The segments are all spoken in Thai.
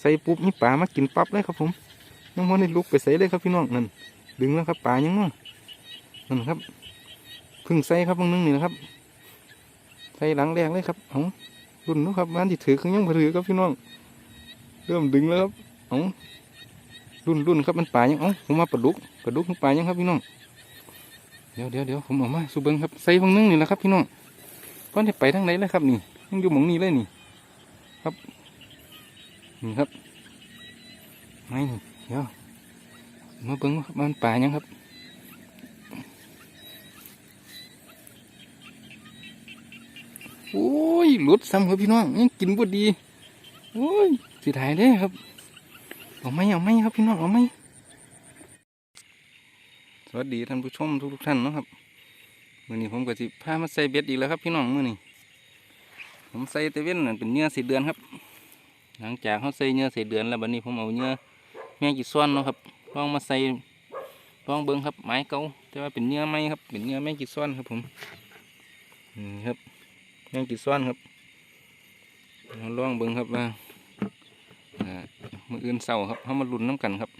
ใส่ปุ๊บมีปลามากินปั๊บเลยครับผมยังพอได้ลุกไปใส่เลยครับพี่น้องนั่นดึงแล้วครับปลายังเนาะนั่นครับเพึ่งใส่ครับบางนึงนี่นะครับใส่หลังแรกเลยครับเอารุ่นนาะครับมันที่ถือคือยังบ่ถือครับพี่น้องเริ่มดึงแล้วครับเอารุ่นรุ่นครับมันปลายังเอาผมมาปลาดุกปลาดุกมันปลายังครับพี่น้องเดี๋ยวเดี๋ยวเดี๋ยวผมออกมาสูบเบิงครับใส่บางนึงนี่แหละครับพี่น้องตอนที่ไปทางไหนเลยครับนี่ยังอยู่หมองนี้เลยนี่ ครับ นี่ครับไม่เดี๋ยวมาเบิ้งว่ามันป่ายังครับโอ้ยหลุดซ้ำครับพี่น้องยังกินบ่ดีโอ้ยสิถ่ายเลยครับเอาไหมเอาไหมครับพี่น้องเอาไหมสวัสดีท่านผู้ชมทุกทุกท่านนะครับมื่อนี้ผมก็สิพามาใส่เบ็ดอีกแล้วครับพี่น้องมื่อนี้ผมใส่เตเว่นนั่นเป็นเนื้อสีเดือนครับ หลังจากเขาใส่เนื้อสีเดือนแล้วบัดนี้ผมเอาเนื้อแมงจีซ้อนเนาะครับลองมาใส่ลองเบิ้งครับไม้เก่าแต่ว่าเป็นเนื้อไม้ครับเป็นเนื้อแมงจีซ้อนครับผมนี่ครับแมงจีซ้อนครับเราลองเบิ้งครับว่าอ่ามืออื่นเสาร์ครับเขามาลุ้นน้ำกันครับ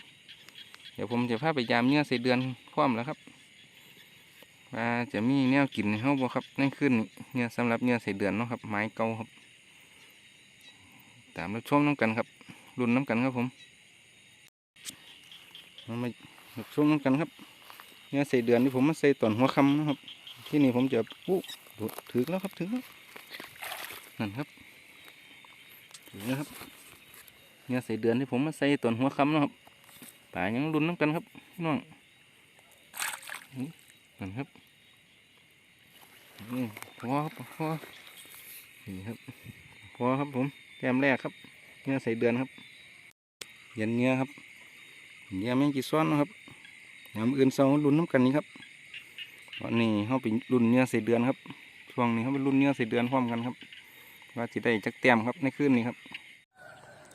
เดี๋ยวผมจะพาไปยามเนื้อสีเดือนพร้อมแล้วครับว่าจะมีแนวกินให้เฮาบ่ครับนคืนนี้นเนี่ยสำหรับเนี่ยใส่เดือนเนาะครับไม้เก่าครับ ตามรับชมน้ำกันครับรุ่นน้ำกันครับผมมามารับชมน้ำกันครับเนี่ยใส่เดือนที่ผมมาใส่ตอนหัวคำนะครับ ที่นี่ผมจะปุ๊บถือแล้วครับถือแล้วนั่นครับถือแล้วครับเนี่ยใส่เดือนที่ผมมาใส่ตอนหัวคำนะครับป่ายังรุ่นน้ำกันครับพี่น้องนั่นครับนี่พอครับพอนี่ครับพอครับผม แต้มแรกครับเนื้อใส่เดือนครับเย็นเนื้อครับเนื้อแมงจีซ้อนนะครับยามอื่นเสารุ่นน้ำกันนี้ครับวันนี้เขาเป็นรุ่นเนื้อใส่เดือนครับช่วงนี้เขาเป็นรุ่นเนื้อใส่เดือนพร้อมกันครับ ว่าจะได้จักแต้มครับในคืนนี้ครับ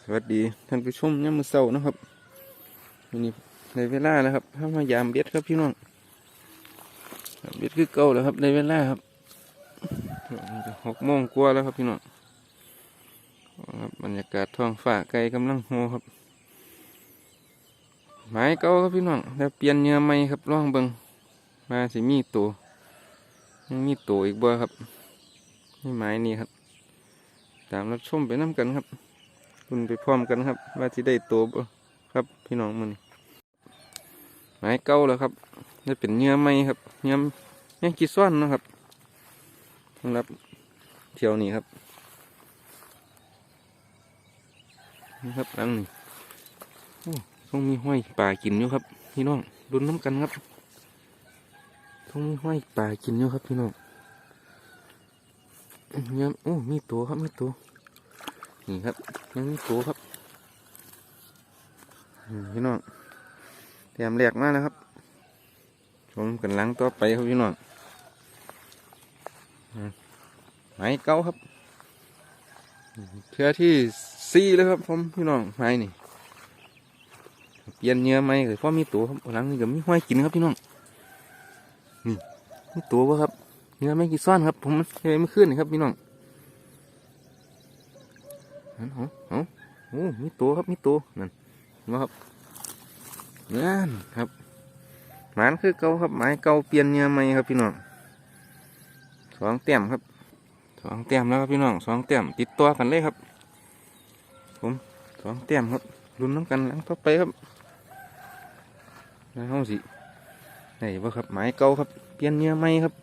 สวัสดีท่านผู้ชมเนี่ยมือเสานะครับวันนี้ในเวลาแล้วครับถ้ามายามเบ็ดครับพี่น้องเบ็ดคือเก่าแล้วครับในเวลาครับหกโมงกว่าแล้วครับพี่น้อง ครับบรรยากาศท้องฟ้าไกลกำลังโหครับไม้เก่าครับพี่น้องแล้วเปลี่ยนเนื้อใหม่ครับลองเบิงมาสิมีตัวยังมีตัวอีกบ่ครับนี่ไม้นี่ครับ ตามรับชมไปน้ำกันครับ คุณไปพร้อมกันครับ ว่าสิได้ตัวบ่ครับพี่น้องมันไม้เก่าแล้วครับนี่เป็นเนื้อใหม่ครับเนื้อยังกีซ้อนนะครับสำหรับเที่ยวนี้ครับ นี่ครับหลังนี้โอ้ต้องมีห้อยป่ากินอยู่ครับ พี่น้องรุนน้ำกันครับต้องมีห้อยป่ากินอยู่ครับพี่น้องยังโอ้มีตัวครับมีตัวนี่ครับยังมีตัวครับพี่น้องเตรียมแหลกมาแล้วครับชมกันหลังต่อไปครับพี่น้องอืมไม้เก่าครับ เทือที่สี่แล้วครับผมพี่น้องไม้นี่เปลี่ยนเนื้อไม้เลยเพราะมีตัวครับหลังนี่ก็มีห้อยกินครับพี่น้องนี่มีตัวปะครับเนื้อไม่กี่ซ่อนครับ ผมเคยไม่ขึ้นนี่ครับพี่น้องนั่นเอาเอโอ้มีตัวครับมีตัวนั่นนไหมครับนั่นครับหมานคือเก่าครับไม้เก่าเปลี่ยนเนื้อใหม่ครับพี่น้องสองแต้มครับ สองแต้มแล้วครับพี่น้องสองแต้มติดตัวกันเลยครับ ผมสองแต้มครับรุนน้ำกันหลังต่อไปครับแล้วห้องสิไหนบ่ครับไม้เก่าครับเปลี่ยนเนื้อใหม่ครับ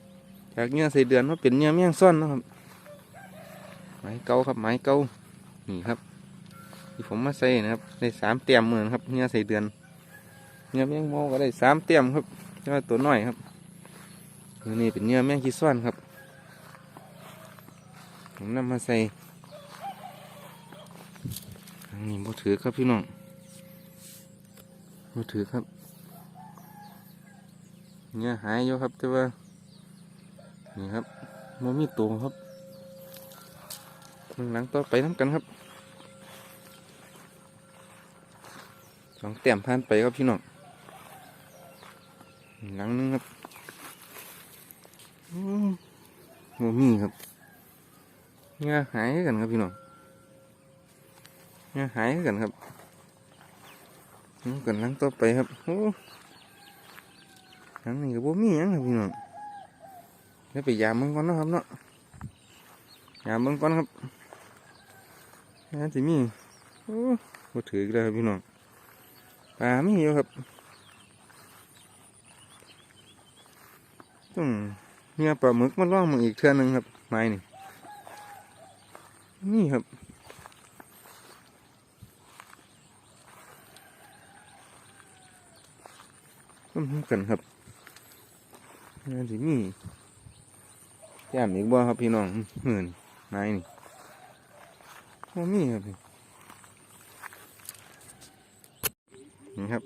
จากเนื้อใส่เดือนมาเป็นเนื้อแมงซ่อนนะครับไม้เก่าครับไม้เก่านี่ครับที่ผมมาใส่นะครับได้สามแต้มเหมือนครับเนื้อใส่เดือนเนื้อแมงเมอก็ได้สามเต็มครับแต่ว่าตัวน้อยครับตัวนี้เป็นเนื้อแมงขี้ซ้อนครับ ผมนำมาใส่นนี้บ่ถือครับพี่น้องบ่ถือครับเนื้อหายอยู่ครับแต่ว่านี่ครับโมมีตัวครับหลังต่อไปน้ำกันครับสองแต้มผ่านไปครับพี่น้องหลังนึงครับโมมี่ครับ เงาหายกันครับพี่น้องเนี่ยหายกันครับกันลังต่อไปครับโอ้หลังนี้ก็บ่มีหยังครับพี่น้องเดี๋ยวไปยามมันก่อนนะครับเนาะยามมันก่อนครับน่าจะมีโอ้บ่ถืออีกแล้วครับพี่น้องปลาไมีอยู่ครับต้องเนี่ยปลาหมึกมาล่องมึงอีกเทื่อนึงครับไม้นี่ นี่ครับ ต้มกันครับน่าจะมีแก้มอีกบ่ครับพี่น้องหมื่นไม้นี่บ่มีครับนี่ครับ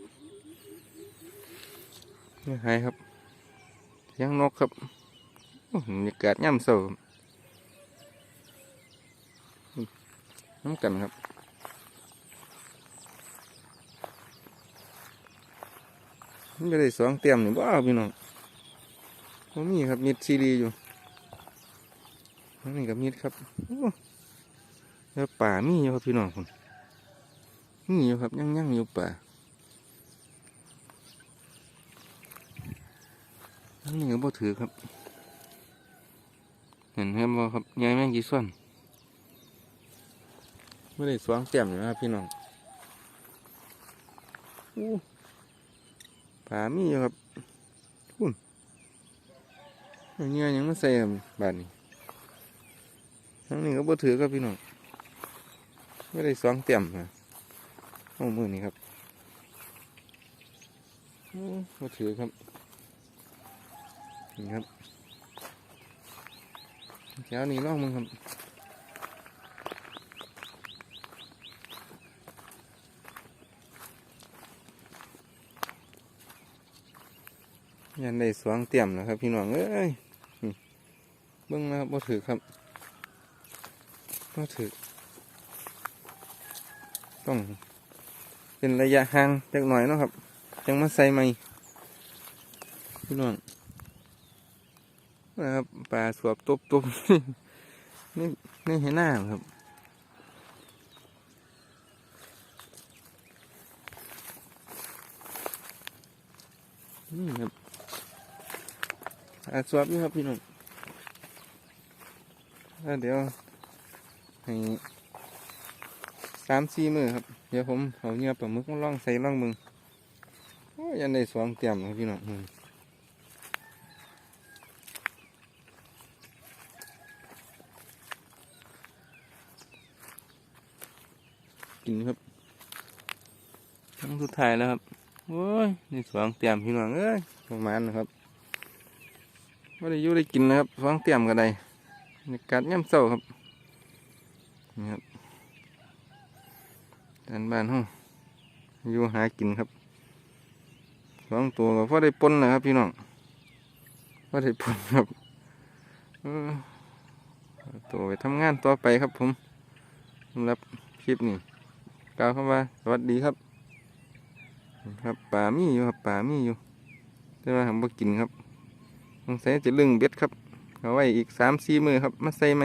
นี่ไฮครับยังนกครับโอ้บรรยากาศย่ำเศร้าครับ น้ำกันครับมันไม่ได้สองเตรียมนี่บ้าพี่น้องมันมีครับมีดซีดีอยู่อันนี่กับมีดครับโอ้แล้วป่ามีอยู่ครับพี่น้องคุณมีอยู่ครับยังยังอยู่ป่าอันนี้ก็บ่ถือครับ เห็นครับบ่ครับยายแม่งกี่ส่วน ไม่ได้สองเตรียมอยู่นะครับพี่น้องโอ้ปลามีอยู่ครับพุ่นเงี้ยยังมาใส่ครับบาดนี้ทั้งนี้ก็บ่ถือครับพี่น้องไม่ได้สองเต็มนะโอ้มือนี่ครับบ่ถือครับนี่ครับแถวนี้ลองมึงครับ ยันได้สองเต็มนะครับ พี่น้องเอ้ยเบิ้งนะครับบ่ถือครับบ่ถือต้องเป็นระยะห่างจักหน่อยนะครับ จังมาใส่ใหม่พี่น้องนะครับปลาสวบตบตบนี่นี่เห็นหน้าครับนี่ครับ อาสวบนี่ครับพี่น้องเดี๋ยวให้สามสี่มือครับ เดี๋ยวผมเอาเนื้อปลาหมึกมาล่องใส่ล่องมึงโอ้ยันได้สองเตรียมครับพี่น้องกินครับครั้งสุดท้ายแล้วครับโอ้ยนี่สองเตรียมพี่น้องเอ้ยประมาณนะครับ ว่ได้ยู่ได้กินนะครับสองเตรียมกันได้บรรยากาศย่ำเศร้าครับนี่ครับด้านบ้านห้องอยู่หากินครับสองตัวก็พอได้ปนนะครับ พี่น้องพอได้ปนครับตัวไปทำงานต่อไปครับผมสำหรับคลิปนี้กล่าวคำว่าสวัสดีครับครับป่ามีอยู่ครับป่ามีอยู่แต่ว่าผมบ่กินครับ สงสัยจะลึงเบ็ดครับเอาไว้อีกสามสี่มือครับมาใส่ไหม